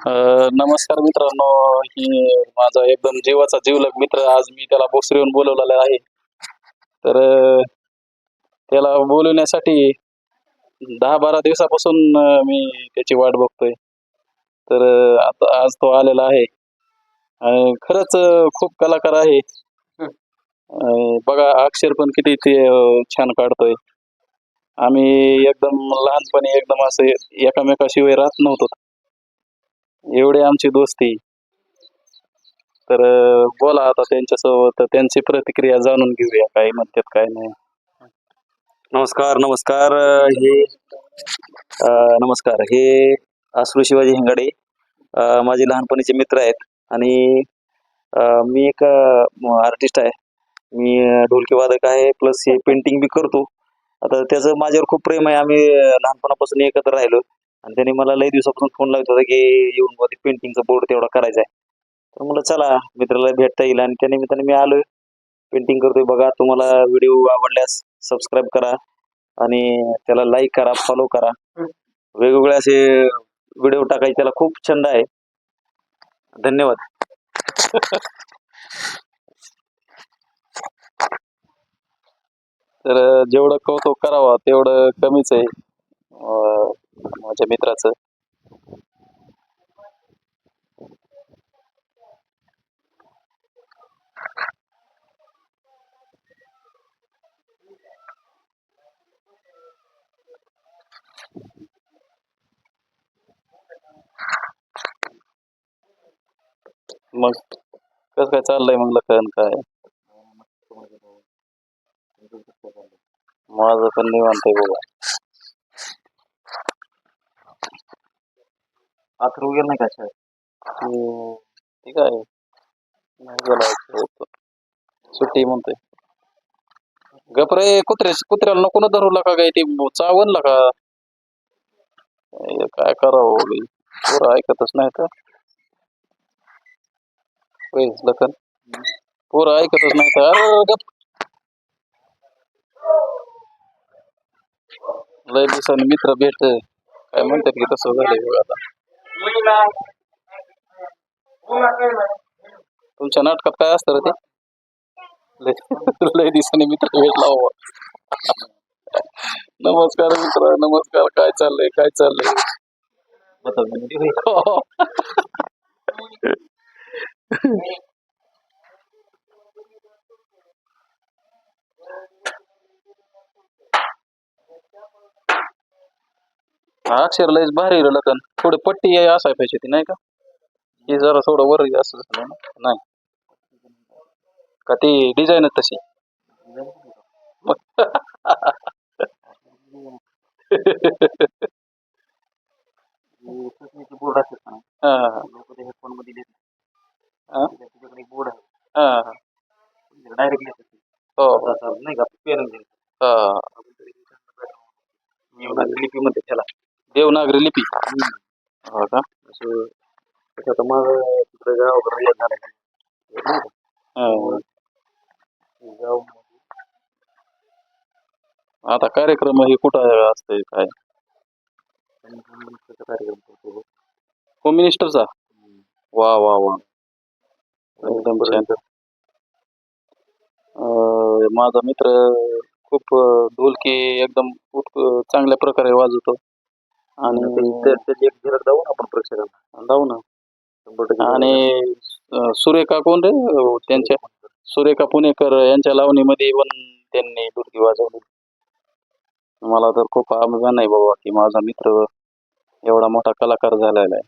नमस्कार मित्रांनो. ही माझा एकदम जीवाचा जीवलग मित्र आज मी त्याला बोसरीहून बोलवलेला आहे. तर त्याला बोलवण्यासाठी दहा बारा दिवसापासून मी त्याची वाट बघतोय. तर आता आज तो आलेला आहे. आणि खरंच खूप कलाकार आहे. बघा अक्षर पण किती ते छान काढतोय. आम्ही एकदम लहानपणी एकदम असे एकामेकाशिवाय राहत नव्हतो. एवढी आमची दोस्ती. तर बोला आता त्यांच्यासोबत त्यांची प्रतिक्रिया जाणून घेऊया काय म्हणतात काय नाही. नमस्कार नमस्कार हे नमस्कार हे आसरू शिवाजी हिंगाडे माझे लहानपणीचे मित्र आहेत आणि मी एक आर्टिस्ट आहे. मी ढोलकी वादक आहे प्लस हे पेंटिंग बी करतो. आता त्याचं माझ्यावर खूप प्रेम आहे. आम्ही लहानपणापासून एकत्र राहिलो. आणि त्याने मला लई दिवसापासून फोन लावत होता की येऊन मध्ये पेंटिंगचा बोर्ड तेवढा करायचा आहे तर म्हणलं चला मित्राला भेटता येईल. आणि त्या निमित्ताने मी आलो पेंटिंग करतोय बघा. तुम्हाला व्हिडिओ आवडल्यास सबस्क्राईब करा आणि त्याला लाईक करा फॉलो करा. वेगवेगळे असे व्हिडिओ टाकायचे त्याला खूप छंद आहे. धन्यवाद. तर जेवढं कौतुक करावा तेवढं कमीच आहे. माझ्या मित्राचं. मग कसं काय चाललंय मग लखन काय? माझं पण निवांत आहे बघा. अथर्व गेला नाही का शाळेत? हो, ठीक आहे. नाही गेला होतो. सुट्टी म्हणतोय. गपरे कुत्रे कुत्र्याला नको ना धरू लागा काय ते चावण लागा काय करावं बे? पोरं ऐकतच नाही तर लखन. पोरं ऐकतच नाही तर अरे गप. लय दिवसांनी मित्र भेट काय म्हणतात की तसं झालंय बघ आता. तुमच्या नाटकात काय असतं रे ते? लय दिवसांनी मित्र भेटला हो नमस्कार मित्र नमस्कार. काय चाललंय? काय चाललंय? अक्षर लयच भारी लखन. थोडी पट्टी आहे असाय पाहिजे ती नाही का? ही जरा थोडं वर असं झालं नाही. का ती डिझाईनच तशी? बोर्ड हा. हा. हा. बोर्ड हा. हा डायरेक्ट हो हो. नाही का? पेन हा. लिपी त्याला देवनागरी लिपी. हो का? असं आता माझं तिकडे झाला का? हा. गाव आता कार्यक्रम हे कुठं असतंय काय? त्याचा कार्यक्रम करतो होम मिनिस्टरचा वा वा वा. एकदम छान. अं, माझा मित्र खूप अं, ढोलकी एकदम खूप अं, चांगल्या प्रकारे वाजवतो. आणि आणि ते- त्याची एक झलक जाऊ ना आपण प्रेक्षकांना. जाऊ ना. शंभर टक्के आणि अं, सुरेखा कोण रे? अं, त्यांच्या सुरेखा पुणेकर यांच्या लावणीमध्ये पण त्यांनी ढोलकी वाजवली. मला तर खूप अभिमान आहे बाबा की माझा मित्र एवढा मोठा कलाकार झालेला आहे.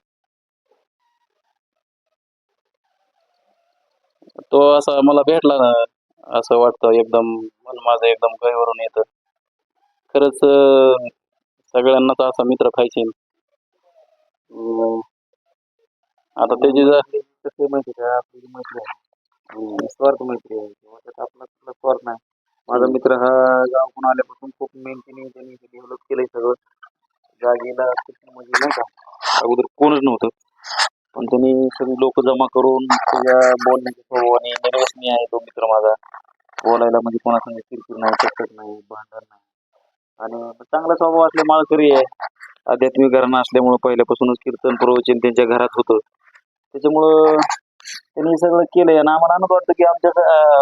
तो असा मला भेटला ना असं वाटतं एकदम मन माझं एकदम गहिवरून येतं. खरंच अं, सगळ्यांनाच असा मित्र पाहिजे. आता त्याची जर कसं माहिती का? आपली मैत्री आहे. स्वार्थ मैत्री आहे. किंवा त्यात आपला कुठला स्वार्थ नाही. माझा मित्र हा गावातून आल्यापासून खूप मेहनतीने त्यांनी डेव्हलप केलंय सगळं. जागेला म्हणजे नाही का? अगोदर कोणच नव्हतं. पण त्यांनी सगळी लोक जमा करून त्याच्या बोलण्याच्या स्वभावाने निर्वसनीय आहे तो मित्र माझा. बोलायला म्हणजे कोणासंग किरकिर नाही चक्कर नाही भांडण नाही. आणि चांगला स्वभाव असले माळकरी आहे. आध्यात्मिक घराणं असल्यामुळं पहिल्यापासूनच कीर्तन प्रवचन त्यांच्या घरात होतं. त्याच्यामुळं त्यांनी सगळं केलंय आणि आम्हाला आनंद वाटतं की आमच्या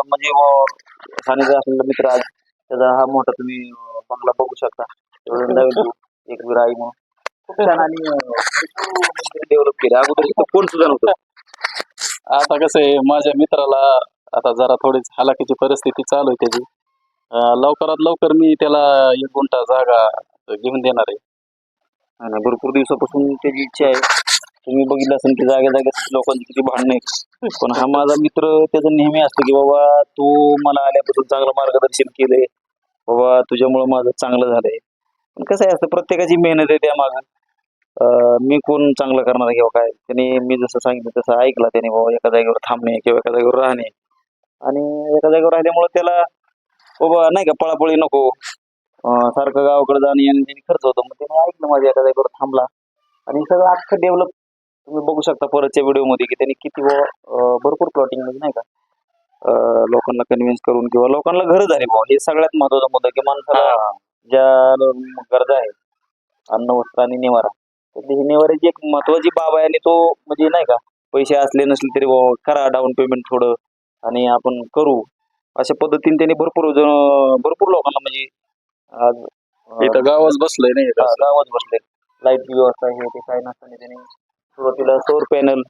म्हणजे व- असलेला मित्र आज त्याचा हा मोठा तुम्ही बंगला बघू शकता. एक विराई म्हणून. खूप छान आणि डेव्हलप केलं. अगोदर कोण सुद्धा नव्हतं. आता कसं आहे माझ्या मित्राला आता जरा थोडी हलाखीची परिस्थिती चालू आहे त्याची. लवकरात लवकर मी त्याला एक गुंठा जागा घेऊन देणार आहे. आणि भरपूर दिवसापासून त्याची इच्छा आहे. तुम्ही बघितलं असेल की जागे जागे लोकांची किती भांडणं पण हा माझा मित्र त्याचं नेहमी असतं की बाबा तू मला आल्यापासून चांगलं मार्गदर्शन केलंय. बाबा तुझ्यामुळं माझं चांगलं झालंय. पण कसं आहे असतं प्रत्येकाची मेहनत आहे त्यामागं. अं, मी कोण चांगलं करणार किंवा काय? त्याने मी जसं सांगितलं तसं ऐकलं त्याने बाबा एका जागेवर थांबणे किंवा एका जागेवर राहणे. आणि एका जागेवर राहिल्यामुळं त्याला बाबा नाही का पळापळी नको. अं, सारखं गावाकडे जाणे आणि त्यांनी खर्च होतो. मग त्याने ऐकलं माझ्या एका जागेवर थांबला. आणि सगळं अख्खं डेव्हलप तुम्ही बघू शकता परतच्या व्हिडिओमध्ये की त्यांनी किती बुवा, अं, भरपूर प्लॉटिंगमध्ये नाही का अं, लोकांना कन्व्हिन्स करून किंवा लोकांना घर झाली बुवा. हे सगळ्यात महत्त्वाचा मुद्दा की माणसाला ज्या गरजा आहेत अन्न वस्त्र आणि निवारा त्यातली ही निवाऱ्याची एक महत्वाची बाब आहे आणि तो म्हणजे नाही का पैसे असले नसले तरी बुवा करा डाऊन पेमेंट थोडं आणि आपण करू. अशा पद्धतीने त्यांनी भरपूर जण भरपूर लोकांना म्हणजे आज अं, इथं गावच बसलंय नाही गावात बसले लाइट व्यवस्था हे ते काय नसताना त्यांनी सुरुवातीला सौर पॅनल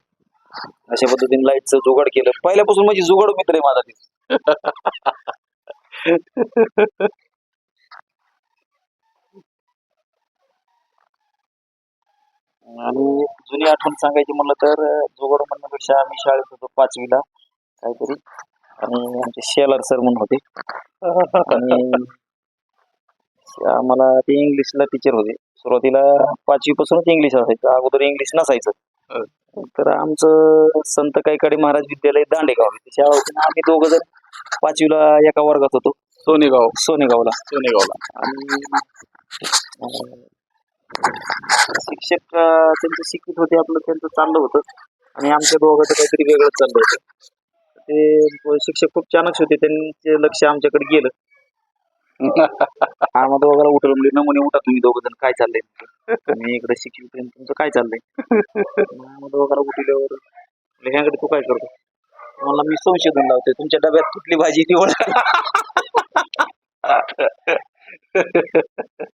अशा पद्धतीने लाईटचं जुगाड केलं. पहिल्यापासून म्हणजे जुगाड मित्र आहे माझा ते आणि जुनी आठवण सांगायची म्हणलं तर जुगाड म्हणण्यापेक्षा आम्ही शाळेत होतो पाचवीला काहीतरी. आणि आमचे शेलार सर म्हणून होते. आणि आम्हाला ते इंग्लिशला टीचर होते. सुरुवातीला पाचवी पासूनच इंग्लिश असायचं. अगोदर इंग्लिश नसायचं. तर आमचं संत काईकडे महाराज विद्यालय दांडेगाव. त्याच्या आम्ही दोघं जण पाचवीला एका वर्गात होतो. सोनेगाव. सोनेगावला. सोनेगावला. आणि शिक्षक त्यांचे शिक्षित होते आपलं त्यांचं चाललं होतं. आणि आमच्या दोघांचं काहीतरी वेगळंच चाललं होतं. ते शिक्षक खूप चाणक्य होते. त्यांचे लक्ष आमच्याकडे गेलं. आम्हाला दोघांना उठवलं नमुने उठा तुम्ही दोघं जण. काय चाललंय मी इकडे शिक्षक तुमचं काय चाललंय? आम्हाला दोघांना उठल्यावर ह्याकडे तू काय करतो? मला मी संशोधन लावतोय. तुमच्या डब्यात कुठली भाजी निवड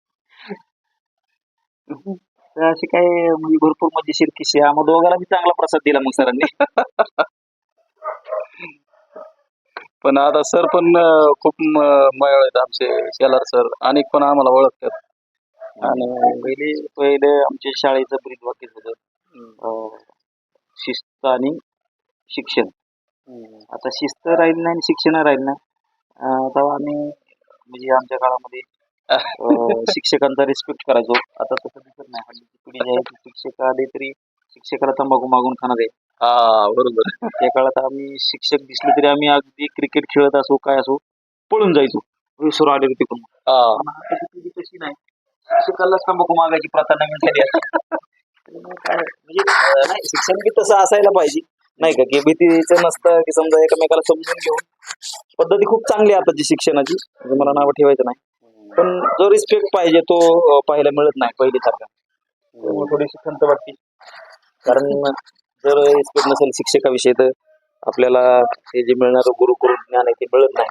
अशी काय म्हणजे भरपूर मजेशीर किस्से. आम्हाला दोघांना बी चांगला प्रसाद दिला मग सरांनी. पण आता सर पण खूप म- मयाळ आहेत आमचे शेलार सर. अनेक पण आम्हाला ओळखतात. आणि पहिले पहिले आमच्या शाळेचं ब्रीद वाक्य होतं शिस्त आणि शिक्षण. आता शिस्त राहील नाही आणि शिक्षण राहील ना आता तेव्हा आम्ही म्हणजे आमच्या काळामध्ये शिक्षकांचा रिस्पेक्ट करायचो. आता तसं दिसत नाही. पिढी जी आहे शिक्षक आले तरी शिक्षकाला तंबाखू मागून खाणार आहे. हा बरोबर. त्या काळात आम्ही शिक्षक दिसले तरी आम्ही अगदी क्रिकेट खेळत असो काय असो पळून जायचो. विसरू आले होते पण. हा. पण आताची पिढी तशी नाही. तंबाखू मागायची प्रथा नवीन झाली आहे. त्यामुळे काय म्हणजे अं, नाही शिक्षण बी तसं असायला पाहिजे. नाही का की भीतीचं नसतं की समजा एकमेकाला समजून घेऊन. पद्धती खूप चांगली आहे आताची शिक्षणाची. म्हणजे मला नाव ठेवायचं नाही. पण जो रिस्पेक्ट पाहिजे तो अं, पाहायला मिळत नाही पहिल्यासारखा. त्यामुळे थोडीशी खंत वाटते. कारण जर रिस्पेक्ट नसेल शिक्षकाविषयी तर आपल्याला हे जे मिळणारं गुरुकुल ज्ञान आहे ते मिळत नाही.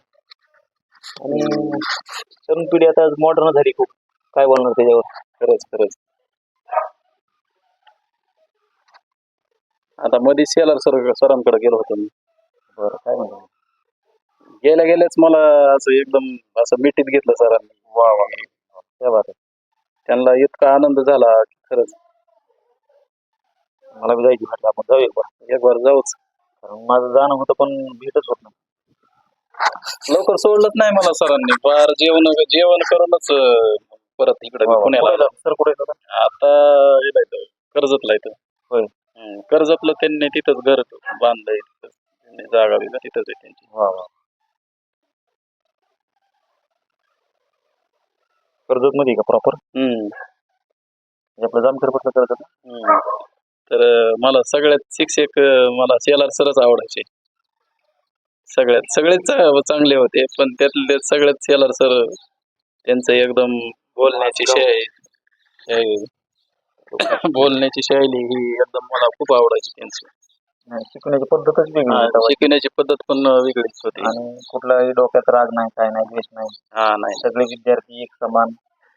आणि तरुण पिढी आता मॉडर्न झाली खूप. काय बोलणार त्याच्यावर? खरंच खरंच. आता मध्ये सेलर सर सरांकडे गेलो होतो मी. बरं काय म्हणतो गेल्या गेल्याच मला असं एकदम असं मिठीत घेतलं सरांनी. वा वा. त्या त्यांना इतका आनंद झाला की खरंच. मला बी जायची म्हटलं आपण जाऊ एक बार एक बार जाऊच कारण माझं जाणं होतं पण भेटच होत नाही लवकर सोडलंच नाही मला सरांनी फार जेवण जेवण करूनच अं, परत इकडे वा वा. पुण्याला? सर कुठे? आता हेला कर्जतला इथं होय. हं, कर्जतला त्यांनी तिथंच घर बांधलंय तिथं त्यांनी जागा बिगा तिथंच आहे त्यांची वा वा कर्जत मध्ये का प्रॉपर हम्म, आपलं जामखेड पसलं कर्जत? हम्म. तर मला सगळ्यात शिक्षक मला शेलार सरच आवडायचे. सगळ्यात सगळेच चांगले होते पण त्यातले त्यात सगळ्यात शेलार सर त्यांचं एकदम बोलण्याची शै शै- बोलण्याची शैली ही एकदम मला खूप आवडायची त्यांची. शिकण्याची पद्धतच वेगळी. शिकण्याची पद्धत पण वेगळीच होती. आणि कुठलाही डोक्यात राग नाही काय नाही द्वेष नाही. हा नाही. सगळे विद्यार्थी एक समान.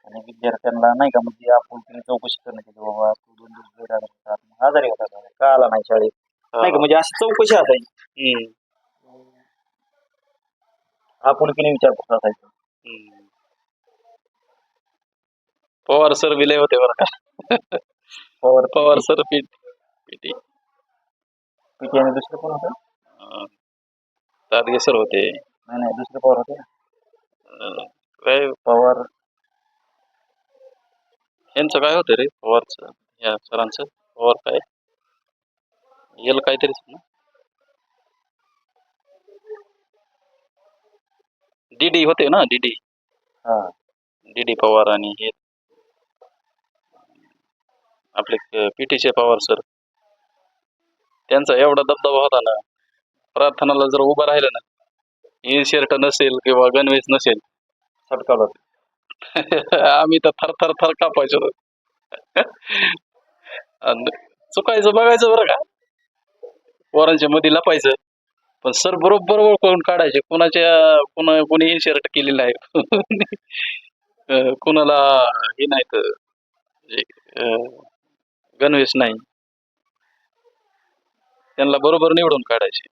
आणि विद्यार्थ्यांना नाही का म्हणजे आपण तिने चौकशी करण्यात येते बाबा तू दोन दिवस आला होता, आजारी होता का? आला नाही शाळेत? नाही का म्हणजे अशी चौकशी असायची. हम्म, आपुलकीने विचारपूस असायची. हम्म. पवार सर बी लय होते बरं का. पवार पवार सर पीट पीटी पीटी आणि दुसरे कोण होते? अं, ताडगे सर होते. नाही नाही दुसरे पवार होते काय? पवार यांचं काय होतं रे? पवारचं या सरांचं पवार काय? येल काहीतरीच ना. डीडी होते ना डीडी. हा. डीडी पवार आणि हे. आपले पीटीचे पवार सर. त्यांचा एवढा दबदबा होता ना प्रार्थनाला जर उभं राहिलं ना इन शर्ट नसेल किंवा गणवेश नसेल सटकावला. आम्ही तर थर थर थर कापायचो. चुकायचं बघायचं बरं का. पोरांच्या मध्ये लपायचं. पण सर बरोबर ओळखून काढायचे. कुणाच्या कुणा कुणी इन्शर्ट शर्ट आहे. अं, कुणाला हे नाही तर म्हणजे, गणवेश नाही. त्यांना बरोबर निवडून काढायचे.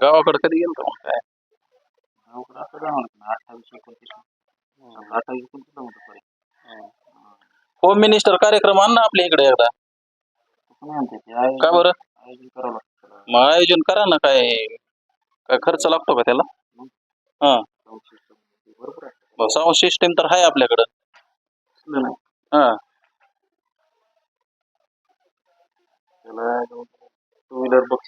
गावाकडे कधी गेलो मग काय अठ्ठावीस एकोणतीस अठ्ठावीस एकोणतीस होतं sorry. होम मिनिस्टर कार्यक्रम आण ना आपल्या इकडे एकदा. कोणी म्हणते ते आयोजन- का बरं? आयोजन करावं लागतं. त्याला. मग आयोजन करा ना काय काय खर्च लागतो का त्याला? हा. बरोबर आहे. साऊंड सिस्टीम तर आहे आपल्याकडं. असलं नाही. हा.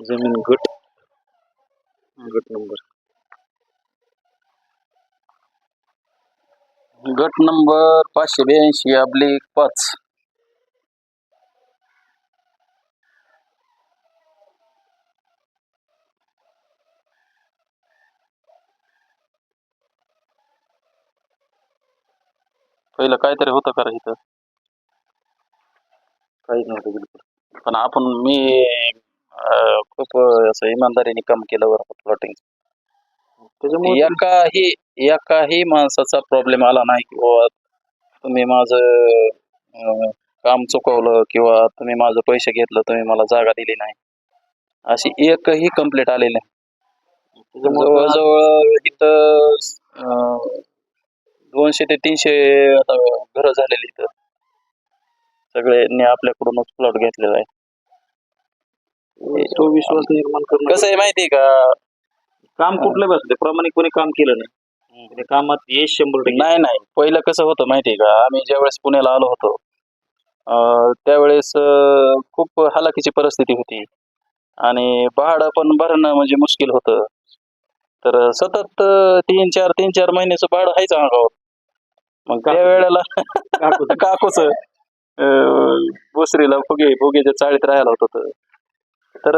जमीन गट गट नंबर. गट नंबर पाचशे ब्याऐंशी अब्लिक पाच. पहिलं काहीतरी होतं का रे इथं. काहीच नव्हतं बिलकुल. पण आपण मी खूप असं इमानदारीने काम केलं बरं प्लॉटिंग त्याच्यामुळे एकाही एकाही माणसाचा प्रॉब्लेम आला नाही की बाबा तुम्ही माझं काम चुकवलं किंवा तुम्ही माझं पैसे घेतलं तुम्ही मला जागा दिली नाही. अशी एकही कंप्लेंट आलेली नाही. जवळजवळ इथं दोनशे ते तीनशे आता घरं झालेली इथं. सगळ्यांनी आपल्याकडूनच प्लॉट घेतलेला आहे. तो विश्वास निर्माण करणं कसं आहे माहिती आहे का? काम कुठलं बी असू दे प्रामाणिकपणे काम केलं नाही. त्या कामात यश शंभर टक्के. नाही नाही. पहिलं कसं होतं माहिती आहे का? आम्ही ज्यावेळेस पुण्याला आलो होतो अं, त्यावेळेस अं, खूप हालाकीची परिस्थिती होती. आणि भाडं पण भरणं म्हणजे मुश्किल होतं. तर सतत अं, तीन चार तीन चार महिन्याचं भाडं हायचं अंगावर. मग त्या वेळेला काकूचं. काकूच भोसरीला फुगे फुगेच्या चाळीत राहायला होत होतं. तर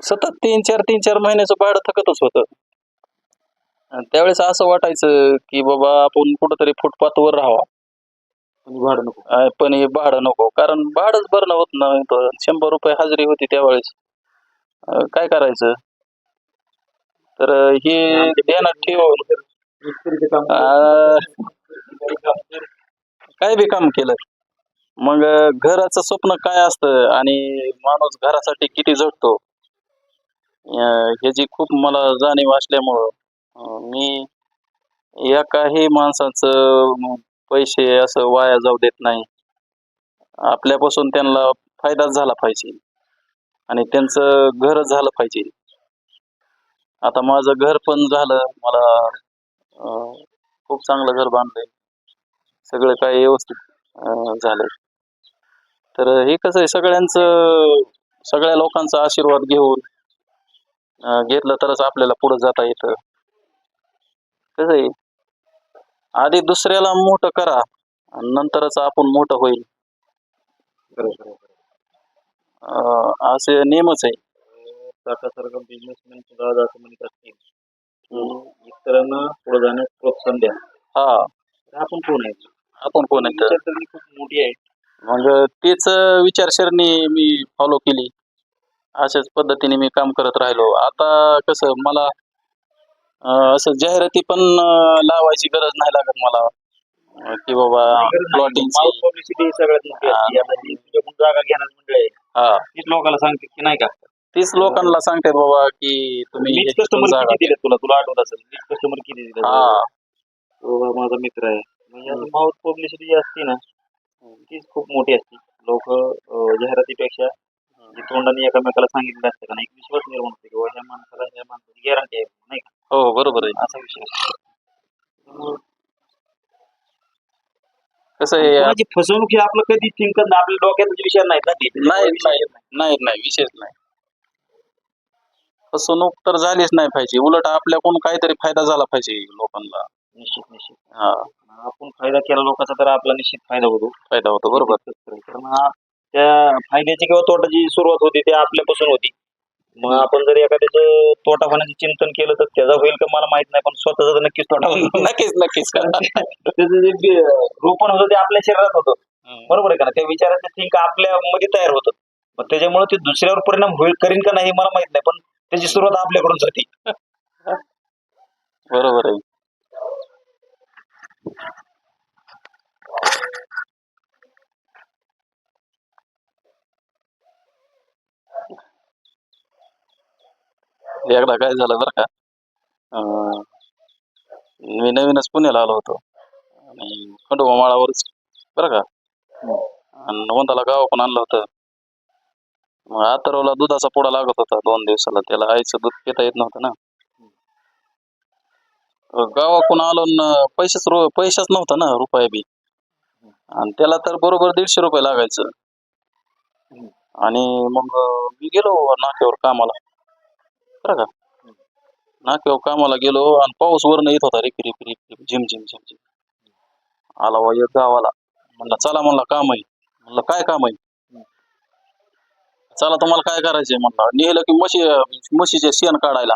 सतत तीन चार तीन चार महिन्याचं भाडं थकतच होतं. त्यावेळेस असं वाटायचं की बाबा आपण कुठंतरी फुटपाथवर राहावा. भाडं नको. पण हे भाडं नको. कारण भाडंच भरणं होत नव्हतं. शंभर रुपये हजेरी होती त्यावेळेस. काय करायचं? तर हे ध्यानात ठेवून काय बी काम केलं. मग घराचं स्वप्न काय असतं आणि माणूस घरासाठी किती झटतो ह्याची खूप मला जाणीव असल्यामुळं मी या काही माणसाचं पैसे असं वाया जाऊ देत नाही. आपल्यापासून त्यांना फायदाच झाला पाहिजे आणि त्यांचं घर झालं पाहिजे. आता माझं घर पण झालं मला खूप चांगलं घर बांधलंय. सगळं काही व्यवस्थित झालंय. तर हे कसं आहे सगळ्यांचं सगळ्या लोकांचा आशीर्वाद घेऊन घेतलं तरच आपल्याला पुढे जाता येतं. कसं आहे आधी दुसऱ्याला मोठं करा आणि नंतरच आपण मोठं होईल. असे नियमच आहे. टाटासारखं बिझनेसमॅन सुद्धा असं म्हणत असतील की इतरांना पुढे जाण्यास प्रोत्साहन द्या. हा. आपण कोण आहे? आपण कोण आहे? खूप मोठी आहे. मग तेच विचारसरणी मी फॉलो केली. अशाच पद्धतीने मी काम करत राहिलो. आता कसं मला असं जाहिराती पण लावायची गरज नाही लागत मला. की बाबा प्लॉटिंग पब्लिसिटी सगळ्यात मोठी जागा घेणार तीच लोकांना सांगते की नाही का? तीच लोकांना सांगतात बाबा की तुम्ही कस्टमर किती दिले तुला? तुला आठवत असेल. कस्टमर किती दिले हा. माझा मित्र आहे. म्हणजे माउथ पब्लिसिटी जी असते ना तीच खूप मोठी असते लोक जाहिरातीपेक्षा जे तोंडाने एकमेकाला सांगितलं असतं का नाही एक विश्वास निर्माण होतो की बाबा ह्या माणसाला ह्या माणसाची गॅरंटी आहे नाही का? हो बरोबर आहे. असा विषय असतो त्यामुळं कसं आहे कोणाची फसवणूक ही आपलं कधी थिंकत नाही. आपल्या डोक्यात विषय नाहीत ना ते. नाही नाही नाही नाही विशेष नाही. फसवणूक तर झालीच नाही पाहिजे. उलट आपल्याकडून काहीतरी फायदा झाला पाहिजे लोकांना. निश्चित निश्चित. हा. आपण फायदा केला लोकांचा तर आपला निश्चित फायदा होतो. फायदा होतो बरोबर. कारण हा त्या फायद्याची किंवा तोट्याची सुरुवात होती ते आपल्यापासून होती. मग आपण जर एखाद्याचं तोटा होण्याचं चिंतन केलं तर त्याचा होईल का मला माहीत नाही पण स्वतःचा तर नक्कीच तोटा होईल. नक्कीच नक्कीच. त्याचं जे रोपण होतं ते आपल्या शरीरात होतं. बरोबर आहे का ना त्या विचाराचं थिंक आपल्या मध्ये तयार होतं. मग त्याच्यामुळे ते दुसऱ्यावर परिणाम होईल करीन का नाही मला माहीत नाही पण त्याची सुरुवात आपल्याकडून होती बरोबर आहे. एकदा काय झालं बरं का? अं, मी नवीनच पुण्याला आलो होतो. आणि खंडोबा माळावरच बरं का? आणि वंदाला गाव पण आणलं होतं. मग आतरवला दुधाचा पोडा लागत होता दोन दिवसाला. त्याला आईचं दूध पिता येत नव्हतं ना. गावाकडून आलो न पैसेच रु पैसेच नव्हता ना रुपये बी. आणि त्याला तर बरोबर दीडशे रुपये लागायचं. आणि मग मी गेलो नाक्यावर कामाला. बरं का? नाक्यावर कामाला गेलो आणि पाऊस वरनं येत होता रिपी रिपी रिपी झिम झिम झिम झिम. आला वा एक गावाला. म्हणलं चला म्हणला काम आहे. म्हणलं काय काम आहे? चला तुम्हाला काय करायचंय? म्हणलं. नेलं की म्हशी म्हशीचे शेण काढायला.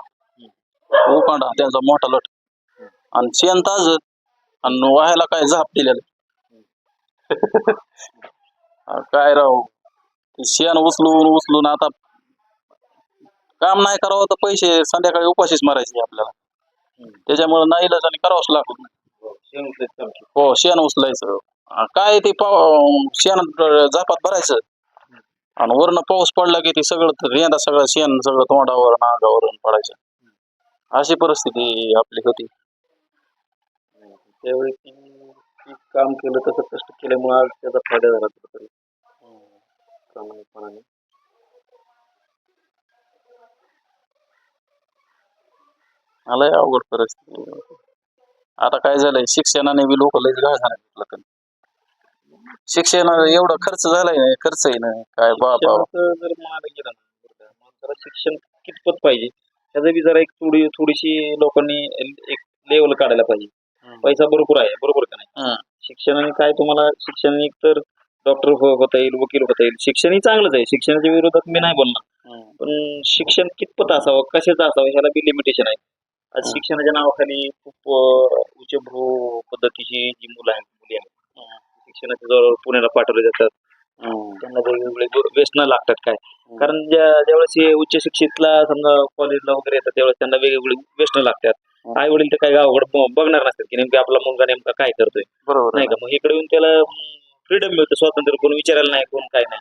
उकांडा त्यांचा मोठा लट. आणि शेण ताज. आणि वाहायला काय झाप दिलेलं. काय राव. शेण उचलून उचलून आता काम नाही करावं तर पैसे संध्याकाळी उपाशीच मारायचे आपल्याला. त्याच्यामुळे नाही आणि करावंच लागत हो शेण उचलायचं. काय ते पाव शेण झापात भरायचं. आणि वरनं पाऊस पडला की ते सगळं रेंदा सगळं शेण सगळं तोंडावर नागावर पडायचं. अशी परिस्थिती आपली होती. त्यावेळी ती ती काम केलं तसं कष्ट केल्यामुळे आज त्याचा फ़ायदा झाला कुठेतरी प्रामाणिकपणाने आलंय अवघड परिस्थिती आता. काय झालंय शिक्षणाने बी लोक लय घाळ झाले शिक्षण एवढा खर्च झालाय ना खर्च आहे ना काय बाबा शिक्षणाचं जर गेलं ना का, शिक्षण कितपत पाहिजे त्याचं बी जरा एक थोडी थोडीशी लोकांनी एक लेवल काढायला पाहिजे. पैसा भरपूर आहे बरोबर का नाही. शिक्षणाने काय तुम्हाला शिक्षण एक तर डॉक्टर होता येईल वकील होता येईल शिक्षण ही चांगलंच आहे शिक्षणाच्या विरोधात मी नाही बोलणार. पण शिक्षण कितपत असावं कशाचं असावं ह्याला बी लिमिटेशन आहे आज. शिक्षणाच्या नावाखाली खूप उच्चभ्रू पद्धतीची जी मुलं आहेत मुली आहेत शिक्षणाच्या जवळ पुण्याला पाठवले जातात. त्यांना वेगवेगळे व्यसन लागतात काय कारण ज्या ज्यावेळेस हे उच्च शिक्षितला समजा कॉलेजला वगैरे येतात त्यावेळेस त्यांना वेगवेगळे व्यसन लागतात. आई वडील तर काय गावाकडे बघणार नसतात की नेमका आपला मुलगा नेमका काय करतोय. बरोबर नाही. का? मग इकडे येऊन त्याला फ्रीडम मिळतं. स्वातंत्र्य कोण विचारायला नाही कोण काय नाही.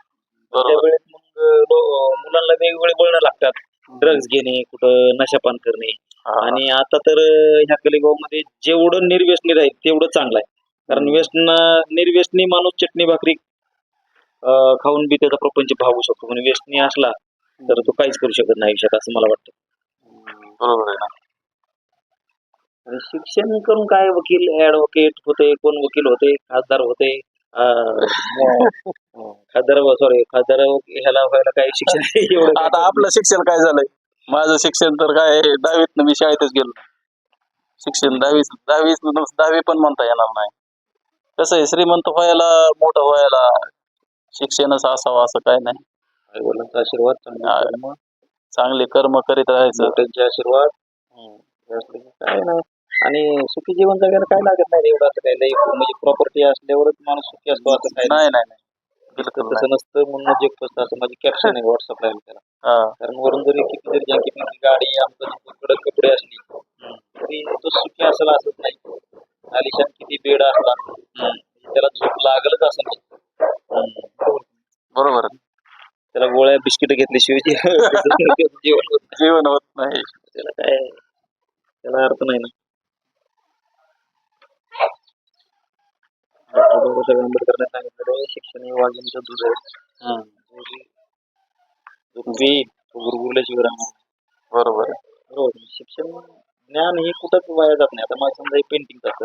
त्यावेळेस मग मुलांना वेगवेगळे बळणं लागतात. ड्रग्ज घेणे कुठं नशापान करणे. आणि आता तर ह्या कलिगावमध्ये जेवढं निर्व्यसनी राहील तेवढं चांगलं आहे कारण. व्यसन निर्व्यसनी माणूस चटणी भाकरी खाऊन बी त्याचा प्रपंच भागू शकतो. पण व्यसनी असला तर तो काहीच करू शकत नाही आयुष्यात असं मला वाटतं. बरोबर आहे ना. आणि शिक्षण करून काय वकील ऍडव्होकेट होते कोण वकील होते खासदार होते खासदार सॉरी खासदार ह्याला व्हायला काही शिक्षण एवढं आता आपलं शिक्षण काय झालंय? माझं शिक्षण तर काय दहावीत मी शाळेतच गेलो शिक्षण दहावी दहावी दहावी पण म्हणता येणार नाही. कसं आहे श्रीमंत व्हायला मोठं व्हायला शिक्षणच असावं असं काय नाही. आशीर्वाद चांगले. कर्म, चांगले कर्म करीत राहायचं. मोठ्यांचे आशीर्वाद. काय नाही. आणि सुखी जीवन जगायला काय लागत नाही रे एवढं असं काय लई म्हणजे प्रॉपर्टी असल्यावरच माणूस सुखी असतो असं काय नाही नाही नाही. तर बिलकुल नाही. तसं नसतं म्हणून फसतं असं माझी कॅप्शन आहे व्हॉट्सअपला आहे त्याला हा. कारण वरून जरी किती जरी पिंकी गाडी आमचं कडक कपडे असली तरी तो सुखी असेल असत नाही. आलिशान किती बेड असला त्याला झोप लागलच असं नाही. बरोबर. आहे. त्याला गोळ्या बिस्किट घेतल्याशिवाय जे- जेवण होत नाही. जीवन होत नाही. त्याला काय त्याला अर्थ नाही ना. बाबासाहेब आंबेडकरने सांगितलं शिक्षण हे वाघिणीचं दूध आहे गुरगुरल्याशिवाय राहणार. बरोबर आहे. बरोबर शिक्षण ज्ञान हे कुठंच वाया जात नाही आता मला समजा पेंटिंग असतं